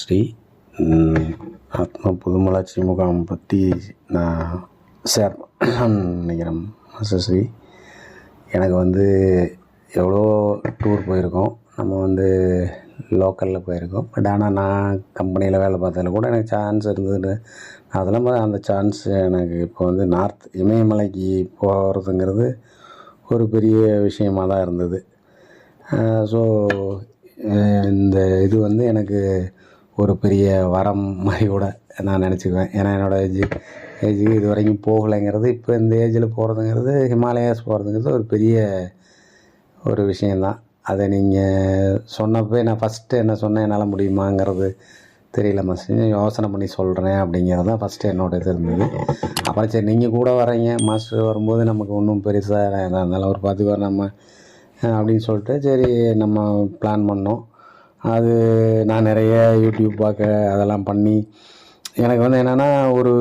ஸ்ரீ ஆத்மா புதுமலாட்சி முகாம் பற்றி நான் ஷேர் நினைக்கிறேன். மாஸ்டர் ஸ்ரீ எனக்கு வந்து எவ்வளோ டூர் போயிருக்கோம். நம்ம வந்து லோக்கலில் போயிருக்கோம். பட் ஆனால் நான் கம்பெனியில் வேலை பார்த்ததில் கூட எனக்கு சான்ஸ் இருந்தது அதெல்லாம் அந்த சான்ஸ் எனக்கு இப்போ வந்து நார்த் இமயமலைக்கு போகிறதுங்கிறது ஒரு பெரிய விஷயமாக தான் இருந்தது. ஸோ இந்த இது வந்து எனக்கு ஒரு பெரிய வரம் மாதிரி கூட நான் நினச்சிக்குவேன். ஏன்னா என்னோடய ஏஜ் ஏஜுக்கு இது வரைக்கும் போகலைங்கிறது இப்போ இந்த ஏஜில் போகிறதுங்கிறது ஹிமாலயாஸ் போகிறதுங்கிறது ஒரு பெரிய ஒரு விஷயந்தான் அதை நீங்கள் சொன்னப்போ நான் ஃபஸ்ட்டு என்ன சொன்னேன் என்னால் முடியுமாங்கிறது தெரியல மாஸ்டர் யோசனை பண்ணி சொல்கிறேன் அப்படிங்கிறது தான் ஃபஸ்ட்டு என்னோட இது இருந்தது. அப்புறம் சரி நீங்கள் கூட வரீங்க மாஸ்டர் வரும்போது நமக்கு ஒன்றும் பெருசாக எதாக இருந்தாலும் ஒரு பத்து நம்ம அப்படின்னு சொல்லிட்டு சரி நம்ம பிளான் பண்ணோம். அது நான் நிறைய யூடியூப் பார்க்க அதெல்லாம் பண்ணி எனக்கு வந்து என்னென்னா ஒரு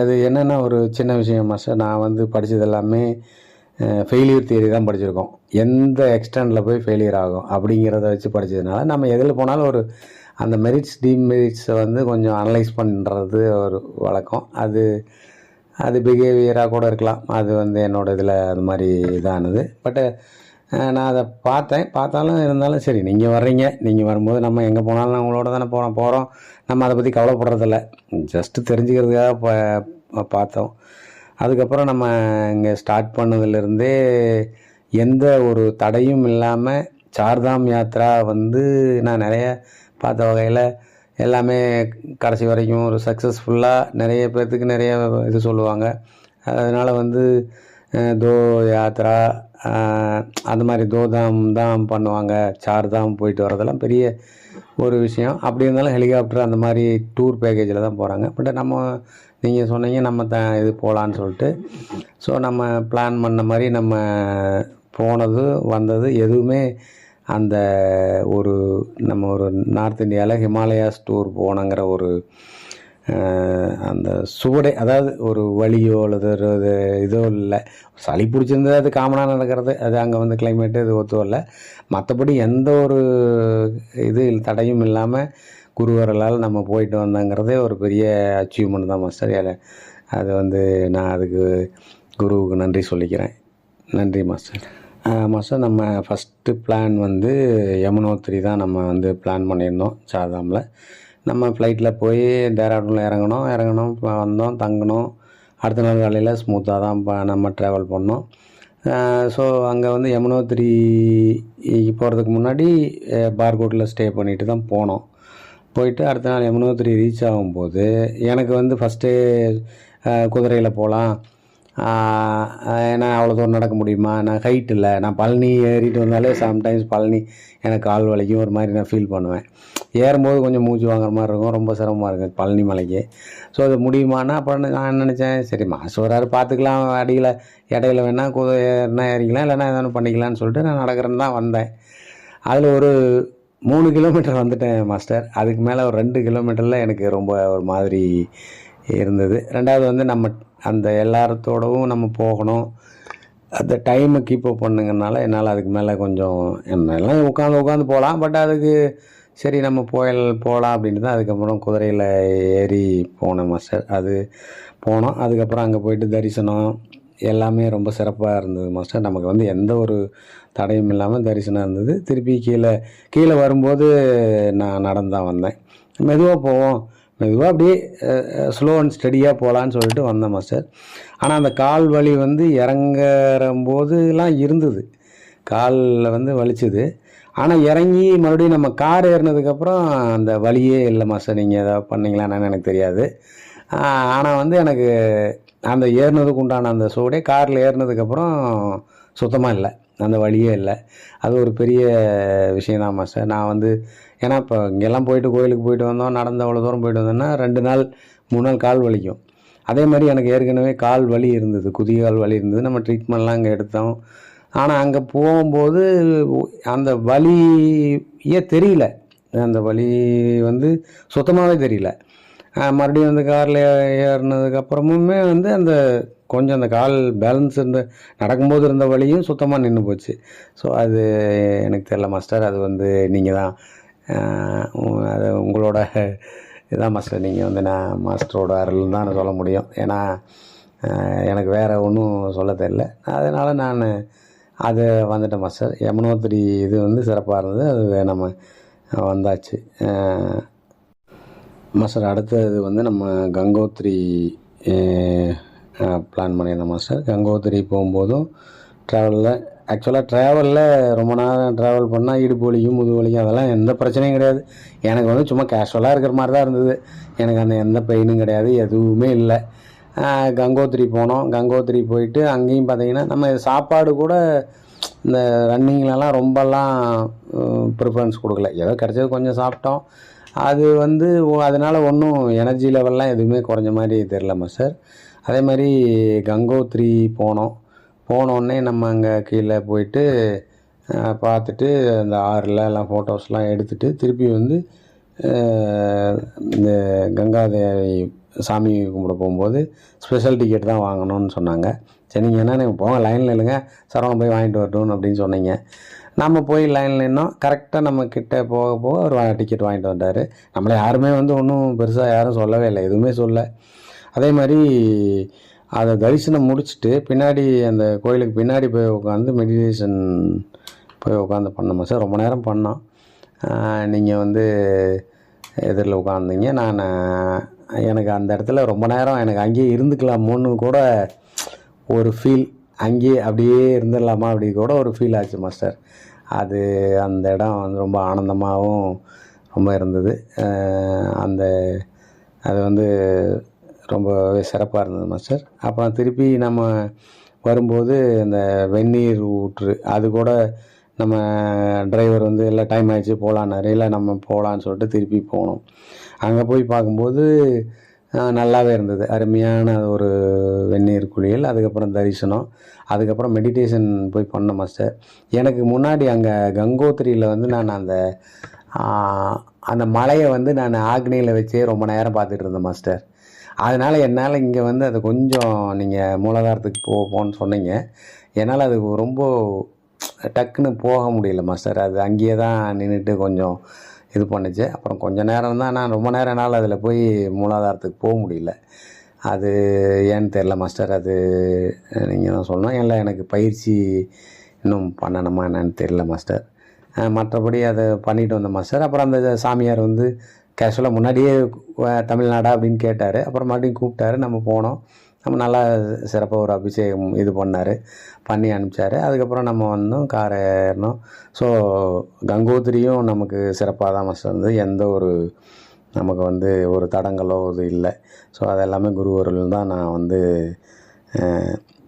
அது என்னென்னா ஒரு சின்ன விஷயம் மாஸ்டர் நான் வந்து படித்தது எல்லாமே ஃபெயிலியர் தியரி தான் படிச்சிருக்கோம். எந்த எக்ஸ்டெண்டில் போய் ஃபெயிலியர் ஆகும் அப்படிங்கிறத வச்சு படித்ததுனால நம்ம எதில் போனாலும் ஒரு அந்த மெரிட்ஸ் டிமெரிட்ஸை வந்து கொஞ்சம் அனலைஸ் பண்ணுறது ஒரு வழக்கம். அது அது பிஹேவியராக கூட இருக்கலாம். அது வந்து என்னோட இதில் அது மாதிரி இதானது. பட்டு நான் அதை பார்த்தேன். பார்த்தாலும் இருந்தாலும் சரி நீங்கள் வர்றீங்க. நீங்கள் வரும்போது நம்ம எங்கே போனாலும் நான் உங்களோட தானே போகிறோம் போகிறோம் நம்ம அதை பற்றி கவலைப்படுறதில்ல. ஜஸ்ட்டு தெரிஞ்சுக்கிறதுக்காக ப- பார்த்தோம். அதுக்கப்புறம் நம்ம இங்கே ஸ்டார்ட் பண்ணதுலேருந்தே எந்த ஒரு தடையும் இல்லாமல் சார்தாம் யாத்ரா வந்து நான் நிறைய பார்த்த வகையில் எல்லாமே கடைசி வரைக்கும் ஒரு சக்ஸஸ்ஃபுல்லாக நிறைய பேர்த்துக்கு நிறைய இது சொல்லுவாங்க. அதனால் வந்து தோ யாத்ரா அந்த மாதிரி தோதாம் தான் பண்ணுவாங்க சார் தான் போயிட்டு வரதெல்லாம் பெரிய ஒரு விஷயம். அப்படி இருந்தாலும் ஹெலிகாப்டர் அந்த மாதிரி டூர் பேக்கேஜில் தான் போகிறாங்க பட் நம்ம நீங்கள் சொன்னீங்க நம்ம த இது போகலான்னு சொல்லிட்டு. ஸோ நம்ம பிளான் பண்ண மாதிரி நம்ம போனது வந்தது எதுவுமே அந்த ஒரு நம்ம ஒரு நார்த் இந்தியாவில் ஹிமாலயாஸ் டூர் போனங்கிற ஒரு அந்த சுவடை அதாவது ஒரு வலியோ அல்லது ஒரு இதோ இல்லை. சளி பிடிச்சிருந்தது அது காமனாக நடக்கிறது. அது அங்கே வந்து கிளைமேட்டு இது ஒத்து இல்லை. மற்றபடி எந்த ஒரு இது தடையும் இல்லாமல் குருவரலால் நம்ம போயிட்டு வந்தோங்கிறதே ஒரு பெரிய அச்சீவ்மெண்ட் தான் மாஸ்டர் ஏல- அது வந்து நான் அதுக்கு குருவுக்கு நன்றி சொல்லிக்கிறேன். நன்றி மாஸ்டர் மாஸ்டர் நம்ம ஃபஸ்ட்டு பிளான் வந்து யமுனோத்திரி தான் நம்ம வந்து பிளான் பண்ணியிருந்தோம் சாதாமில். நம்ம ஃப்ளைட்டில் போய் டேராடூனில் இறங்கணும் இறங்கணும் வந்தோம் தங்கினோம். அடுத்த நாள் காலையில் ஸ்மூத்தாக தான் ப- நம்ம ட்ராவல் பண்ணோம். ஸோ அங்கே வந்து யமுனோத்திரி போகிறதுக்கு முன்னாடி பார்கோட்டில் ஸ்டே பண்ணிட்டு தான் போனோம். போயிட்டு அடுத்த நாள் யமுனோத்திரி ரீச் ஆகும்போது எனக்கு வந்து ஃபஸ்ட்டு குதிரையில் போகலாம் ஏன்னா அவ்வளோ தூரம் நடக்க முடியுமா? நான் ஹைட் இல்லை. நான் பழனி ஏறிட்டு வந்தாலே சம்டைம்ஸ் பழனி எனக்கு கால் வலிக்கும். ஒரு மாதிரி நான் ஃபீல் பண்ணுவேன். ஏறும்போது கொஞ்சம் மூச்சு வாங்குற மாதிரி இருக்கும். ரொம்ப சிரமமாக இருக்குது பழனி மலைக்கு. ஸோ அது முடியுமானா அப்புறம் நான் என்ன நினச்சேன்? சரி மாதம் வராரு பார்த்துக்கலாம். அடியில் இடையில வேணால் குதிரை ஏறினா ஏறிக்கலாம். இல்லைன்னா எதனா பண்ணிக்கலாம்னு சொல்லிட்டு நான் நடக்கிறேன்னு தான் வந்தேன். அதில் ஒரு மூணு கிலோமீட்டர் வந்துட்டேன் மாஸ்டர் அதுக்கு மேலே ஒரு ரெண்டு கிலோமீட்டரில் எனக்கு ரொம்ப ஒரு மாதிரி இருந்தது. ரெண்டாவது வந்து நம்ம அந்த எல்லாரத்தோடவும் நம்ம போகணும். அந்த டைமை கீப் அப் பண்ணுங்கனால என்னால் அதுக்கு மேலே கொஞ்சம் என்னெல்லாம் உட்காந்து உட்காந்து போகலாம் பட் அதுக்கு சரி நம்ம போயல் போகலாம் அப்படின்ட்டு தான் அதுக்கப்புறம் குதிரையில் ஏறி போனேன் மாஸ்டர் அது போனோம். அதுக்கப்புறம் அங்கே போயிட்டு தரிசனம் எல்லாமே ரொம்ப சிறப்பாக இருந்தது மாஸ்டர் நமக்கு வந்து எந்த ஒரு தடையும் இல்லாமல் தரிசனம் இருந்தது. திருப்பி கீழே கீழே வரும்போது நான் நடந்து தான் வந்தேன். மெதுவாக போவோம். மெதுவாக அப்படியே ஸ்லோ அண்ட் ஸ்டடியாக போகலான்னு சொல்லிட்டு வந்தேன் மாஸ்டர் ஆனால் அந்த கால் வலி வந்து இறங்குற போதுலாம் இருந்தது. காலில் வந்து வலிச்சுது. ஆனால் இறங்கி மறுபடியும் நம்ம கார் ஏறினதுக்கப்புறம் அந்த வலியே இல்லை மாஸ்டர் நீங்கள் எதாவது பண்ணிங்களான்னு எனக்கு தெரியாது. ஆனால் வந்து எனக்கு அந்த ஏறினதுக்கு உண்டான அந்த சூடே காரில் ஏறினதுக்கப்புறம் சுத்தமாக இல்லை. அந்த வழியே இல்லை. அது ஒரு பெரிய விஷயந்தான் மாஸ்டர் நான் வந்து ஏன்னா இப்போ இங்கெல்லாம் போயிட்டு கோயிலுக்கு போயிட்டு வந்தோம் நடந்து அவ்வளோ தூரம் போயிட்டு வந்தோம்னா ரெண்டு நாள் மூணு நாள் கால் வலிக்கும். அதே மாதிரி எனக்கு ஏற்கனவே கால் வலி இருந்தது குதிய கால் வலி இருந்தது. நம்ம ட்ரீட்மெண்ட்லாம் அங்கே எடுத்தோம். ஆனால் அங்கே போகும்போது அந்த வலியே தெரியல. அந்த வலி வந்து சுத்தமாகவே தெரியல. மறுபடியும் அந்த காரில் ஏறினதுக்கப்புறமுமே வந்து அந்த கொஞ்சம் அந்த கால் பேலன்ஸ் இருந்த நடக்கும்போது இருந்த வழியும் சுத்தமாக நின்று போச்சு. ஸோ அது எனக்கு தெரில மாஸ்டர் அது வந்து நீங்கள் தான் அது உங்களோட இதான் மாஸ்டர் நீங்கள் வந்து நான் மாஸ்டரோட அருள் தான் நான் சொல்ல முடியும். ஏன்னா எனக்கு வேறு ஒன்றும் சொல்ல தெரியல. அதனால் நான் அது வந்துட்டேன் மாஸ்டர் யமுனோத்திரி இது வந்து சிறப்பாக இருந்தது. அது நம்ம வந்தாச்சு. மாஸ்டர் அடுத்தது வந்து நம்ம கங்கோத்ரி பிளான் பண்ணியிருந்தோம் மாஸ்டர் கங்கோத்திரி போகும்போதும் ட்ராவலில் ஆக்சுவலாக ட்ராவலில் ரொம்ப நேரம் ட்ராவல் பண்ணால் இடுப்பு வலிக்கும் முது வலிக்கும் அதெல்லாம் எந்த பிரச்சனையும் கிடையாது. எனக்கு வந்து சும்மா கேஷுவலாக இருக்கிற மாதிரி தான் இருந்தது. எனக்கு அந்த எந்த பெயினும் கிடையாது எதுவுமே இல்லை. கங்கோத்திரி கங்கோத்ரி போனோம். கங்கோத்திரி போயிட்டு அங்கேயும் பார்த்தீங்கன்னா நம்ம சாப்பாடு கூட இந்த ரன்னிங்லலாம் ரொம்பலாம் ப்ரிஃபரன்ஸ் கொடுக்கல. ஏதோ கிடச்சது கொஞ்சம் சாப்பிட்டோம். அது வந்து அதனால் ஒன்றும் எனர்ஜி லெவல்லாம் எதுவுமே குறைஞ்ச மாதிரி தெரிலம்மா சார் அதே மாதிரி கங்கோத்ரி போனோம். போனோடனே நம்ம அங்கே கீழே போயிட்டு பார்த்துட்டு அந்த ஆறில் எல்லாம் ஃபோட்டோஸ்லாம் எடுத்துட்டு திருப்பி வந்து இந்த கங்காதேவி சாமி கும்பிட போகும்போது ஸ்பெஷல் டிக்கெட் தான் வாங்கணும்னு சொன்னாங்க. சரி நீங்கள் என்ன நீங்கள் போங்க லைனில் இல்லைங்க சரவணம் போய் வாங்கிட்டு வரட்டும் அப்படின்னு சொன்னீங்க. நம்ம போய் லைனில் நின்னோம். கரெக்டாக நம்ம கிட்டே போக போக ஒரு டிக்கெட் வாங்கிட்டு வந்தார். நம்மளை யாருமே வந்து ஒன்றும் பெருசாக யாரும் சொல்லவே இல்லை. எதுவுமே சொல்ல அதே மாதிரி அதை தரிசனம் முடிச்சுட்டு பின்னாடி அந்த கோயிலுக்கு பின்னாடி போய் உட்காந்து மெடிடேஷன் போய் உட்காந்து பண்ணோம் சார் ரொம்ப நேரம் பண்ணோம். நீங்கள் வந்து எதிரில் உட்காந்திங்க நான் எனக்கு அந்த இடத்துல ரொம்ப நேரம் எனக்கு அங்கேயே இருந்துக்கலாமோன்னு கூட ஒரு ஃபீல் அங்கேயே அப்படியே இருந்துடலாமா அப்படி கூட ஒரு ஃபீல் ஆச்சு மாஸ்டர் அது அந்த இடம் வந்து ரொம்ப ஆனந்தமாகவும் ரொம்ப இருந்தது. அந்த அது வந்து ரொம்பவே சிறப்பாக இருந்தது மாஸ்டர் அப்புறம் திருப்பி நம்ம வரும்போது இந்த வெந்நீர் ஊற்று அது கூட நம்ம டிரைவர் வந்து இல்லை டைம் ஆகிடுச்சு போகலான்னாரு இல்லை நம்ம போகலான்னு சொல்லிட்டு திருப்பி போனோம். அங்கே போய் பார்க்கும்போது நல்லாவே இருந்தது. அருமையான ஒரு வெந்நீர் குளியல் அதுக்கப்புறம் தரிசனம் அதுக்கப்புறம் மெடிடேஷன் போய் பண்ண மாஸ்டர் எனக்கு முன்னாடி அங்கே கங்கோத்திரியில் வந்து நான் அந்த அந்த மலையை வந்து நான் ஆக்னியில் வச்சே ரொம்ப நேரம் பார்த்துட்டு இருந்தேன் மாஸ்டர் அதனால் என்னால் இங்கே வந்து அது கொஞ்சம் நீங்கள் மூலாதாரத்துக்கு போ போன்னு சொன்னீங்க. என்னால் அது ரொம்ப டக்குன்னு போக முடியல மாஸ்டர். அது அங்கேயே தான் நின்றுட்டு கொஞ்சம் இது பண்ணுச்சு. அப்புறம் கொஞ்சம் நேரம் தான் நான் ரொம்ப நேரம் என்னால் அதில் போய் மூலாதாரத்துக்கு போக முடியல. அது ஏன்னு தெரில மாஸ்டர். அது நீங்கள் தான் சொல்லணும். இல்லை எனக்கு பயிற்சி இன்னும் பண்ணணுமா என்னன்னு தெரில மாஸ்டர். மற்றபடி அதை பண்ணிட்டு வந்தேன் மாஸ்டர். அப்புறம் அந்த சாமியார் வந்து கேஷுவலாக முன்னாடியே தமிழ்நாடா அப்படின்னு கேட்டார். அப்புறம் மறுபடியும் கூப்பிட்டாரு. நம்ம போனோம். நம்ம நல்லா சிறப்பாக ஒரு அபிஷேகம் இது பண்ணார். பண்ணி அனுப்பிச்சார். அதுக்கப்புறம் நம்ம வந்தோம். காரை ஏறினோம். ஸோ கங்கோத்திரியும் நமக்கு சிறப்பாக தான் மஸ்ட் வந்து எந்த ஒரு நமக்கு வந்து ஒரு தடங்களோ இது இல்லை. ஸோ அதெல்லாமே குருவருள் தான் நான் வந்து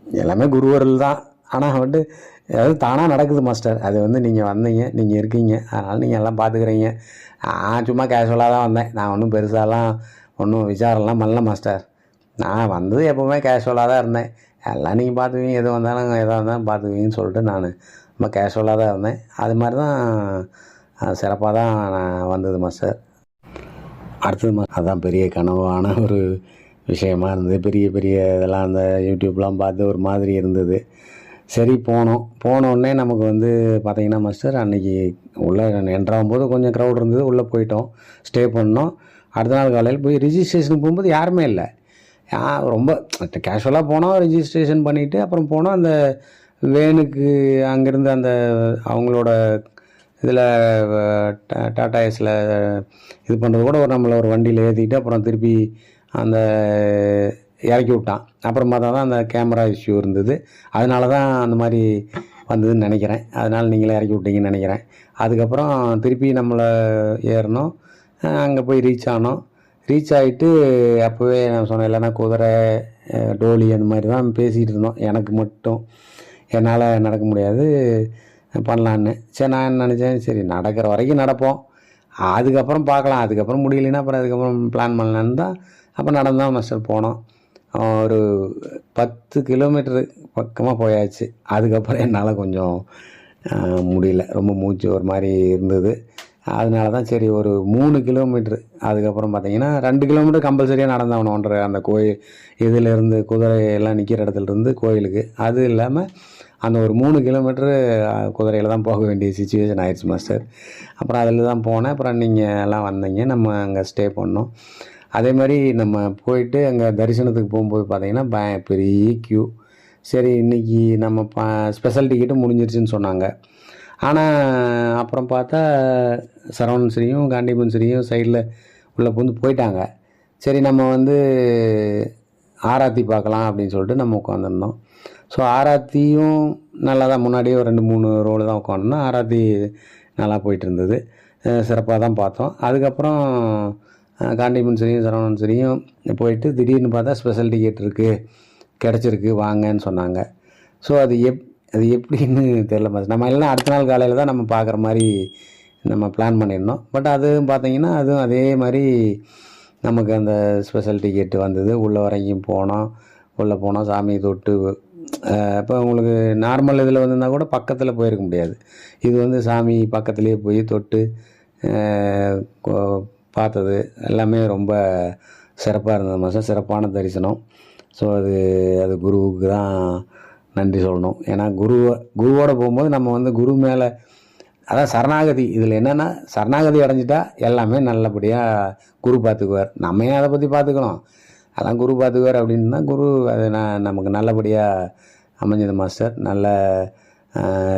எல்லாமே குருவருள் தான். ஆனால் வந்து அதாவது தானாக நடக்குது மாஸ்டர். அது வந்து நீங்கள் வந்தீங்க நீங்கள் இருக்கீங்க. அதனால் நீங்கள் எல்லாம் பார்த்துக்கிறீங்க நான் சும்மா கேஷுவலாக தான் வந்தேன். நான் ஒன்றும் பெருசாலாம் ஒன்றும் விசாரம்லாம் பண்ணல மாஸ்டர். நான் வந்தது எப்போவுமே கேஷுவலாக தான் இருந்தேன். எல்லாம் நீங்கள் பார்த்துக்குவீங்க எது வந்தாலும் எதாக இருந்தாலும் பார்த்துக்குவீங்கன்னு சொல்லிட்டு நான் ரொம்ப கேஷுவலாக தான் இருந்தேன். அது மாதிரி தான் சிறப்பாக தான் நான் வந்தது மாஸ்டர். அடுத்தது மா- அதுதான் பெரிய கனவான ஒரு விஷயமா இருந்தது. பெரிய பெரிய இதெல்லாம் அந்த யூடியூப்லாம் பார்த்து ஒரு மாதிரி இருந்தது. சரி போனோம். போனோடனே நமக்கு வந்து பார்த்தீங்கன்னா மாஸ்டர் அன்றைக்கி உள்ளே என்ட்ராகும் போது கொஞ்சம் க்ரௌட் இருந்தது. உள்ளே போயிட்டோம். ஸ்டே பண்ணோம். அடுத்த நாள் காலையில் போய் ரிஜிஸ்ட்ரேஷனுக்கு போகும்போது யாருமே இல்லை. ரொம்ப கேஷுவலாக போனோம். ரிஜிஸ்ட்ரேஷன் பண்ணிவிட்டு அப்புறம் போனோம். அந்த வேனுக்கு அங்கேருந்து அந்த அவங்களோட இதில் டாடா ஏஸில் இது பண்ணுறது கூட ஒரு நம்மளை ஒரு வண்டியில் ஏற்றிக்கிட்டு அப்புறம் திருப்பி அந்த இறக்கி விட்டான். அப்புறம் பார்த்தா தான் அந்த கேமரா இஷ்யூ இருந்தது. அதனால தான் அந்த மாதிரி வந்ததுன்னு நினைக்கிறேன். அதனால் நீங்களே இறக்கி விட்டீங்கன்னு நினைக்கிறேன். அதுக்கப்புறம் திருப்பி நம்மளை ஏறினோம் அங்கே போய் ரீச் ஆனோம். ரீச் ஆகிட்டு அப்போவே நான் சொன்னேன் இல்லைன்னா குதிரை டோலி அந்த மாதிரி தான் பேசிகிட்டு இருந்தோம். எனக்கு மட்டும் என்னால் நடக்க முடியாது. பண்ணலான்னு. சரி நான் நினச்சேன்? சரி நடக்கிற வரைக்கும் நடப்போம். அதுக்கப்புறம் பார்க்கலாம். அதுக்கப்புறம் முடியலன்னா அப்புறம் அதுக்கப்புறம் பிளான் பண்ணலான்னு தான் அப்போ நடந்தால் மஸ்டர் போனோம். ஒரு பத்து கிலோமீட்டரு பக்கமாக போயாச்சு. அதுக்கப்புறம் என்னால் கொஞ்சம் முடியல. ரொம்ப மூச்சு ஒரு மாதிரி இருந்தது. அதனால தான் சரி ஒரு மூணு கிலோமீட்ரு அதுக்கப்புறம் பார்த்தீங்கன்னா ரெண்டு கிலோமீட்டர் கம்பல்சரியாக நடந்தாகணும் ஒன்றரை அந்த கோயில் இதிலேருந்து குதிரையெல்லாம் நிற்கிற இடத்துலருந்து கோயிலுக்கு. அது இல்லாமல் அந்த ஒரு மூணு கிலோமீட்டரு குதிரையில் தான் போக வேண்டிய சுச்சுவேஷன் ஆயிடுச்சு மாஸ்டர் அப்புறம் அதில் தான் போனேன். அப்புறம் நீங்கள் எல்லாம் வந்தீங்க. நம்ம அங்கே ஸ்டே பண்ணோம். அதே மாதிரி நம்ம போயிட்டு அங்கே தரிசனத்துக்கு போகும்போது பார்த்தீங்கன்னா ப பெரிய க்யூ சரி இன்னைக்கு நம்ம ப ஸ்பெஷல் டிக்கெட்டும் முடிஞ்சிருச்சுன்னு சொன்னாங்க. ஆனால் அப்புறம் பார்த்தா சரவணன் ஸ்ரீயும் காண்டிபன் ஸ்ரீயும் சைடில் உள்ளே புந்து போயிட்டாங்க. சரி நம்ம வந்து ஆராத்தி பார்க்கலாம் அப்படின்னு சொல்லிட்டு நம்ம உட்காந்துருந்தோம் ஸோ ஆராத்தியும் நல்லா தான் முன்னாடியே ஒரு ரெண்டு மூணு ரோடு தான் உட்காந்துருந்தோம் ஆராத்தி நல்லா போயிட்டு இருந்தது. சிறப்பாக தான் பார்த்தோம். அதுக்கப்புறம் காண்டிமன் சரியும் சரவணன் சரியும். போயிட்டு திடீர்னு பார்த்தா ஸ்பெஷல் டிக்கெட் இருக்குது கிடச்சிருக்கு வாங்கன்னு சொன்னாங்க. ஸோ அது எப் அது எப்படின்னு தெரில மாஸ் நம்ம எல்லாம் அடுத்த நாள் காலையில் தான் நம்ம பார்க்குற மாதிரி நம்ம பிளான் பண்ணியிருந்தோம். பட் அதுவும் பார்த்தீங்கன்னா அதுவும் அதே மாதிரி நமக்கு அந்த ஸ்பெஷல் டிக்கெட் வந்தது. உள்ளே வரைக்கும் போனோம். உள்ளே போனோம் சாமியை தொட்டு இப்போ உங்களுக்கு நார்மல் இதில் வந்திருந்தா கூட பக்கத்தில் போயிருக்க முடியாது. இது வந்து சாமி பக்கத்துலேயே போய் தொட்டு பார்த்தது. எல்லாமே ரொம்ப சிறப்பாக இருந்தது. மாதம் சிறப்பான தரிசனம். ஸோ அது அது குருவுக்கு தான் நன்றி சொல்லணும். ஏன்னா குருவை குருவோட போகும்போது நம்ம வந்து குரு மேலே அதான் சரணாகதி. இதில் என்னென்னா சரணாகதி அடைஞ்சிட்டா எல்லாமே நல்லபடியாக குரு பார்த்துக்குவார் நம்ம ஏன் அதை பற்றி பார்த்துக்கணும் அதான் குரு பார்த்துக்குவார் அப்படின்னு தான் குரு அது நான் நமக்கு நல்லபடியாக அமைஞ்சது மாஸ்டர். நல்ல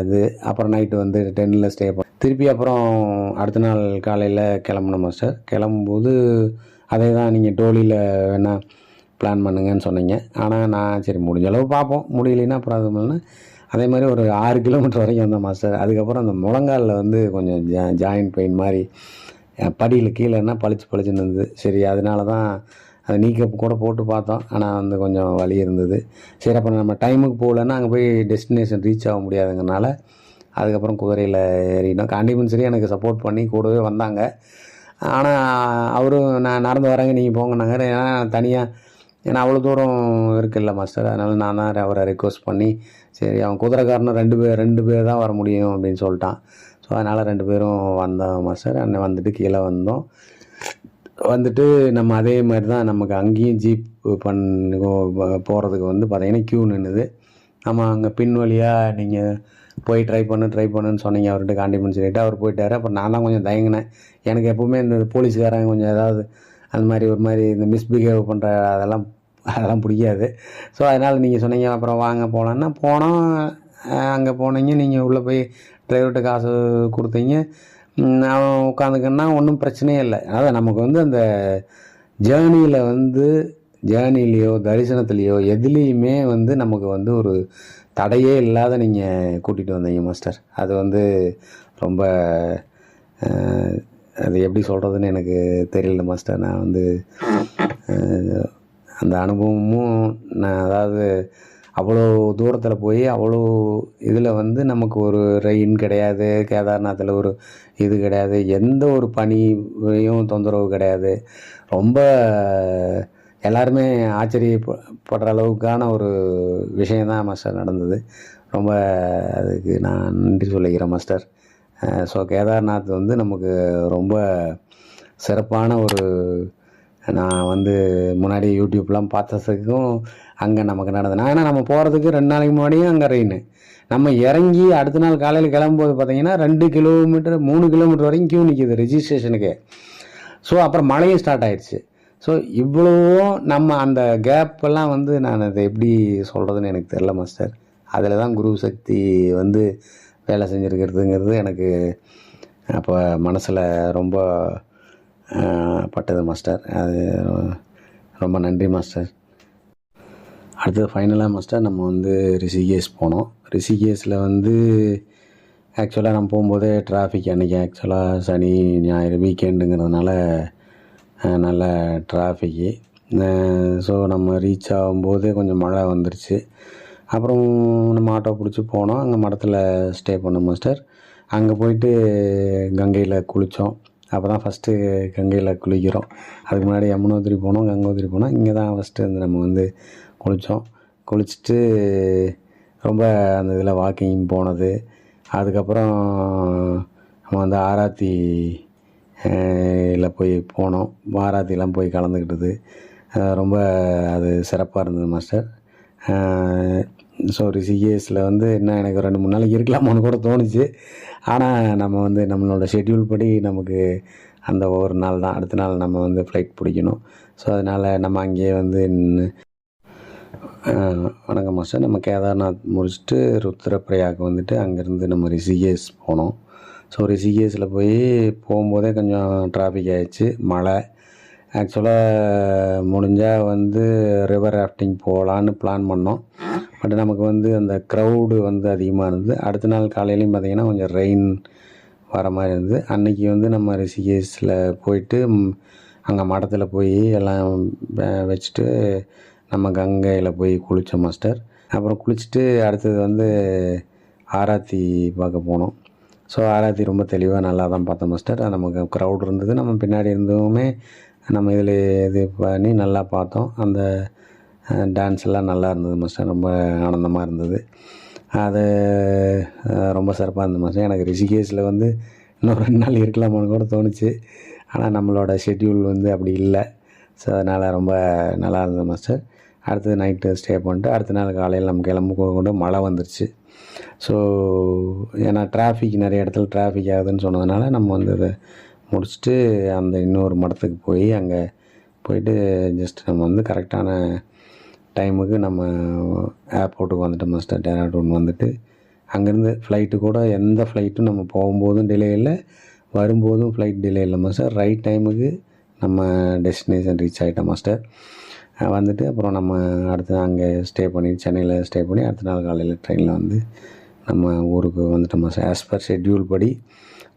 இது அப்புறம் நைட்டு வந்து டென்னில் ஸ்டே பண்ண திருப்பி அப்புறம் அடுத்த நாள் காலையில் கிளம்புனோம் மாஸ்டர் கிளம்பும்போது அதே தான் நீங்கள் டோலியில் வேணால் பிளான் பண்ணுங்கன்னு சொன்னீங்க. ஆனால் நான் சரி முடிஞ்ச அளவு பார்ப்போம். முடியலைன்னா அப்புறம் அது மாதிரினா அதே மாதிரி ஒரு ஆறு கிலோமீட்டர் வரைக்கும் வந்தோம் மாஸ்டர் அதுக்கப்புறம் அந்த முழங்காலில் வந்து கொஞ்சம் ஜா ஜாயின்ட் பெயின் மாதிரி படியில் கீழேன்னா பளிச்சு பளிச்சுன்னு இருந்தது. சரி அதனால தான் அது நீக்கப் கூட போட்டு பார்த்தோம். ஆனால் வந்து கொஞ்சம் வலி இருந்தது. சரி அப்புறம் நம்ம டைமுக்கு போகலன்னா அங்கே போய் டெஸ்டினேஷன் ரீச் ஆக முடியாதுங்கிறனால அதுக்கப்புறம் குதிரையில் ஏறினோம். காண்டிமன் சரி எனக்கு சப்போர்ட் பண்ணி கூடவே வந்தாங்க. ஆனால் அவரும் நான் நடந்து வரேங்க நீங்கள் போங்கன்னாங்க. ஏன்னா தனியாக ஏன்னா அவ்வளோ தூரம் இருக்குல்ல மாஸ்டர் அதனால் நான் தான் அவரை ரெக்வஸ்ட் பண்ணி சரி அவன் குதிரைக்காரனும் ரெண்டு பேர் ரெண்டு பேர் தான் வர முடியும் அப்படின்னு சொல்லிட்டான். ஸோ அதனால் ரெண்டு பேரும் வந்தோம் மாஸ்டர் அண்ணன் வந்துட்டு கீழே வந்தோம். வந்துட்டு நம்ம அதே மாதிரி தான் நமக்கு அங்கேயும் ஜீப் பண்ண போகிறதுக்கு வந்து பார்த்தீங்கன்னா க்யூ நின்றுது நம்ம அங்கே பின் வழியாக நீங்கள் போய் ட்ரை பண்ணு ட்ரை பண்ணுன்னு சொன்னீங்க அவர்கிட்ட காண்டிமெண்ட் சொல்லிட்டு அவர் போயிட்டார். அப்புறம் நான் தான் கொஞ்சம் தயங்கினேன். எனக்கு எப்பவுமே இந்த போலீஸ்காரங்க கொஞ்சம் ஏதாவது அந்த மாதிரி ஒரு மாதிரி இந்த மிஸ்பிஹேவ் பண்ணுற அதெல்லாம் அதெல்லாம் பிடிக்காது. ஸோ அதனால் நீங்கள் சொன்னீங்க அப்புறம் வாங்க போகலான்னா போனோம். அங்கே போனீங்க நீங்கள் உள்ளே போய் டிரைவர்கிட்ட காசு கொடுத்தீங்க. அவன் உட்காந்துக்கன்னா ஒன்றும் பிரச்சனையே இல்லை. அதான் நமக்கு வந்து அந்த ஜேர்னியில் வந்து ஜேர்னிலேயோ தரிசனத்துலேயோ எதுலேயுமே வந்து நமக்கு வந்து ஒரு தடையே இல்லாத நீங்கள் கூட்டிகிட்டு வந்தீங்க மாஸ்டர். அது வந்து ரொம்ப அது எப்படி சொல்கிறதுன்னு எனக்கு தெரியல மாஸ்டர். நான் வந்து அந்த அனுபவமும் நான் அதாவது அவ்வளோ தூரத்தில் போய் அவ்வளோ இதில் வந்து நமக்கு ஒரு ரெயின் கிடையாது கேதார்நாத்தில் ஒரு இது கிடையாது எந்த ஒரு பனியும் தொந்தரவு கிடையாது. ரொம்ப எல்லாருமே ஆச்சரியப்படுற அளவுக்கான ஒரு விஷயந்தான் மாஸ்டர் நடந்தது. ரொம்ப அதுக்கு நான் நன்றி சொல்லிக்கிறேன் மாஸ்டர் ஸோ கேதார்நாத் வந்து நமக்கு ரொம்ப சிறப்பான ஒரு நான் வந்து முன்னாடி யூடியூப்லாம் பார்த்ததுக்கும் அங்கே நமக்கு நடந்தது. ஆனால் ஏன்னா நம்ம போகிறதுக்கு ரெண்டு நாளைக்கு முன்னாடியும் அங்கே ரெயின் நம்ம இறங்கி அடுத்த நாள் காலையில் கிளம்பும்போது பார்த்தீங்கன்னா ரெண்டு கிலோமீட்டர் மூணு கிலோமீட்டர் வரைக்கும் கியூ நிற்கிது ரெஜிஸ்ட்ரேஷனுக்கு ஸோ அப்புறம் மழையும் ஸ்டார்ட் ஆயிடுச்சு ஸோ இவ்வளவும் நம்ம அந்த கேப்பெல்லாம் வந்து நான் அதை எப்படி சொல்கிறதுன்னு எனக்கு தெரில மாஸ்டர் அதில் தான் குரு சக்தி வந்து வேலை செஞ்சுருக்கிறதுங்கிறது எனக்கு அப்போ மனசில் ரொம்ப பட்டது மாஸ்டர் அது ரொம்ப நன்றி மாஸ்டர் அடுத்தது ஃபைனலாக மாஸ்டர் நம்ம வந்து ரிஷிகேஷ் போனோம் ரிஷிகேஷில் வந்து ஆக்சுவலாக நம்ம போகும்போதே டிராஃபிக் அன்றைக்கி ஆக்சுவலாக சனி ஞாயிறு வீக்கெண்டுங்கிறதுனால நல்ல டிராஃபிக்கு ஸோ நம்ம ரீச் ஆகும்போதே கொஞ்சம் மழை வந்துருச்சு. அப்புறம் நம்ம ஆட்டோ பிடிச்சி போனோம். அங்கே மடத்தில் ஸ்டே பண்ணோம் மாஸ்டர் அங்கே போயிட்டு கங்கையில் குளித்தோம் அப்போ தான் ஃபஸ்ட்டு கங்கையில் குளிக்கிறோம். அதுக்கு முன்னாடி யமுனோத்திரி போனோம் கங்கோத்திரி போனோம். இங்கே தான் ஃபஸ்ட்டு வந்து நம்ம வந்து குளித்தோம் குளிச்சுட்டு ரொம்ப அந்த இதில் வாக்கிங் போனது. அதுக்கப்புறம் நம்ம வந்து ஆராத்தி இதில் போய் போனோம். ஆராத்திலாம் போய் கலந்துக்கிட்டது ரொம்ப அது சிறப்பாக இருந்தது மாஸ்டர் ஸோ ரிஷிகேஸில் வந்து என்ன எனக்கு ரெண்டு மூணு நாளைக்கு இருக்கலாமான்னு கூட தோணுச்சு. ஆனால் நம்ம வந்து நம்மளோட ஷெட்யூல் படி நமக்கு அந்த ஒவ்வொரு நாள் தான். அடுத்த நாள் நம்ம வந்து ஃப்ளைட் பிடிக்கணும். ஸோ அதனால் நம்ம அங்கேயே வந்து வணக்கம் மாஸ்டர். நம்ம கேதார்நாத் முடிச்சுட்டு ருத்ரப்பிரயாக்கு வந்துட்டு அங்கேருந்து நம்ம ரிஷிகேஷ் போனோம். ஸோ ரிஷிகேஷில் போய் போகும்போதே கொஞ்சம் டிராஃபிக் ஆகிடுச்சு மழை. ஆக்சுவலாக முடிஞ்சால் வந்து ரிவர் ராஃப்டிங் போகலான்னு பிளான் பண்ணோம். பட் நமக்கு வந்து அந்த க்ரௌடு வந்து அதிகமாக இருந்தது. அடுத்த நாள் காலையிலையும் பார்த்திங்கன்னா கொஞ்சம் ரெயின் வர மாதிரி இருந்தது. அன்னைக்கு வந்து நம்ம ரிஷிகேஷில் போயிட்டு அங்கே மடத்தில் போய் எல்லாம் வச்சுட்டு நம்ம கங்கையில் போய் குளித்தோம் மாஸ்டர். அப்புறம் குளிச்சுட்டு அடுத்தது வந்து ஆராத்தி பார்க்க போனோம். ஸோ ஆராத்தி ரொம்ப தெளிவாக நல்லா தான் பார்த்தோம் மாஸ்டர். அது நமக்கு க்ரௌட் இருந்தது. நம்ம பின்னாடி இருந்ததுமே நம்ம இதில் இது பண்ணி நல்லா பார்த்தோம். அந்த டான்ஸ் எல்லாம் நல்லா இருந்தது மாஸ்டர். ரொம்ப ஆனந்தமாக இருந்தது. அது ரொம்ப சிறப்பாக இருந்தது மாஸ்டர். எனக்கு ரிஷிகேஷில் வந்து இன்னும் ரெண்டு நாள் இருக்கலாமான்னு கூட தோணுச்சு. ஆனால் நம்மளோட ஷெட்யூல் வந்து அப்படி இல்லை. ஸோ அதனால் ரொம்ப நல்லா இருந்தது மாஸ்டர். அடுத்தது நைட்டு ஸ்டே பண்ணிட்டு அடுத்த நாள் காலையில் நம்ம கிளம்ப கூட மழை வந்துருச்சு. ஸோ ஏன்னா டிராஃபிக் நிறைய இடத்துல டிராஃபிக் ஆகுதுன்னு சொன்னதுனால நம்ம வந்து அதை முடிச்சுட்டு அந்த இன்னொரு மடத்துக்கு போய் அங்கே போயிட்டு ஜஸ்ட் நம்ம வந்து கரெக்டான டைமுக்கு நம்ம ஏர்போர்ட்டுக்கு வந்துட்டோம் மாஸ்டர் டேராடூன் வந்துட்டு. அங்கேருந்து ஃப்ளைட்டு கூட எந்த ஃப்ளைட்டும் நம்ம போகும்போதும் டிலே இல்லை வரும்போதும் ஃப்ளைட் டிலே இல்லை மாஸ்டர் ரைட் டைமுக்கு நம்ம டெஸ்டினேஷன் ரீச் ஆகிட்டோம் மாஸ்டர் வந்துட்டு அப்புறம் நம்ம அடுத்து அங்கே ஸ்டே பண்ணி சென்னையில் ஸ்டே பண்ணி அடுத்த நாள் காலையில் ட்ரெயினில் வந்து நம்ம ஊருக்கு வந்துட்டு நம்ம ஆஸ் பர் ஷெட்யூல் படி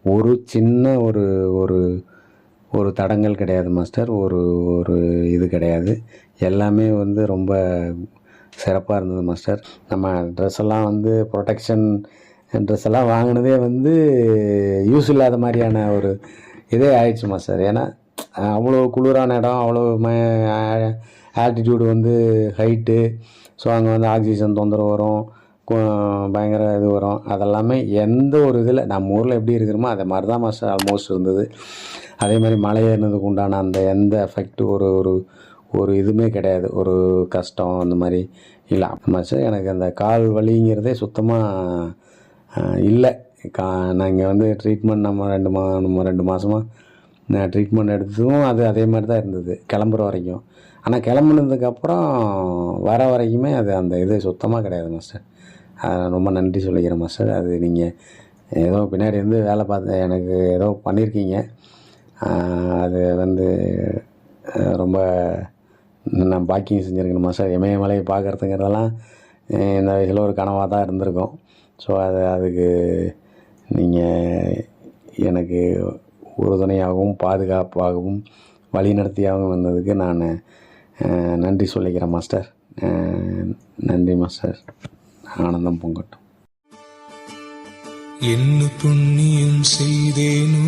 ஒரு சின்ன ஒரு ஒரு ஒரு தடங்கள் கிடையாது மாஸ்டர் ஒரு ஒரு இது கிடையாது. எல்லாமே வந்து ரொம்ப சிறப்பாக இருந்தது மாஸ்டர் நம்ம ட்ரெஸ் எல்லாம் வந்து ப்ரொடெக்ஷன் ட்ரெஸ் எல்லாம் வாங்கினதே வந்து யூஸ் இல்லாத மாதிரியான ஒரு இதே ஆயிடுச்சு மாஸ்டர் ஏன்னா அவ்வளோ குளிரான இடம் அவ்வளோ ம ஆல்டிடியூடு வந்து ஹைட்டு ஸோ அங்கே வந்து ஆக்சிஜன் தொந்தரவு வரும் பயங்கர இது வரும். அதெல்லாமே எந்த ஒரு இதில் நம்ம ஊரில் எப்படி இருக்கிறோமோ அதே மாதிரி தான் மாஸ்டர் ஆல்மோஸ்ட் இருந்தது. அதே மாதிரி மலை ஏறினதுக்கு உண்டான அந்த எந்த எஃபெக்ட் ஒரு ஒரு ஒரு இதுவுமே கிடையாது. ஒரு கஷ்டம் அந்த மாதிரி இல்லை. மாஸ்டர் எனக்கு அந்த கால் வலிங்கிறதே சுத்தமாக இல்லை. கா நான் இங்கே வந்து ட்ரீட்மெண்ட் நம்ம ரெண்டு மா நம்ம ரெண்டு மாதமாக நான் ட்ரீட்மெண்ட் எடுத்ததும் அது அதே மாதிரி தான் இருந்தது. கிளம்புற வரைக்கும். ஆனால் கிளம்புனதுக்கப்புறம் வர வரைக்குமே அது அந்த இது சுத்தமாக கிடையாது மாஸ்டர் அதை ரொம்ப நன்றி சொல்லிக்கிறேன் மாஸ்டர் அது நீங்கள் ஏதோ பின்னாடி இருந்து வேலை பார்த்து எனக்கு ஏதோ பண்ணியிருக்கீங்க அது வந்து ரொம்ப நான் பாக்கியம் செஞ்சுருக்கணும் மாஸ்டர் இமயமலையை பார்க்குறதுங்கிறதெல்லாம் இந்த வயசில் ஒரு கனவாக தான் இருந்திருக்கும். ஸோ அது அதுக்கு நீங்கள் எனக்கு உறுதுணையாகவும் பாதுகாப்பாகவும் வழிநடத்தியாகவும் வந்ததுக்கு நான் நன்றி சொல்லிக்கிறேன் மாஸ்டர். நன்றி மாஸ்டர். ஆனந்தம் பொங்கட்டும். என்ன புண்ணியம் செய்தேனோ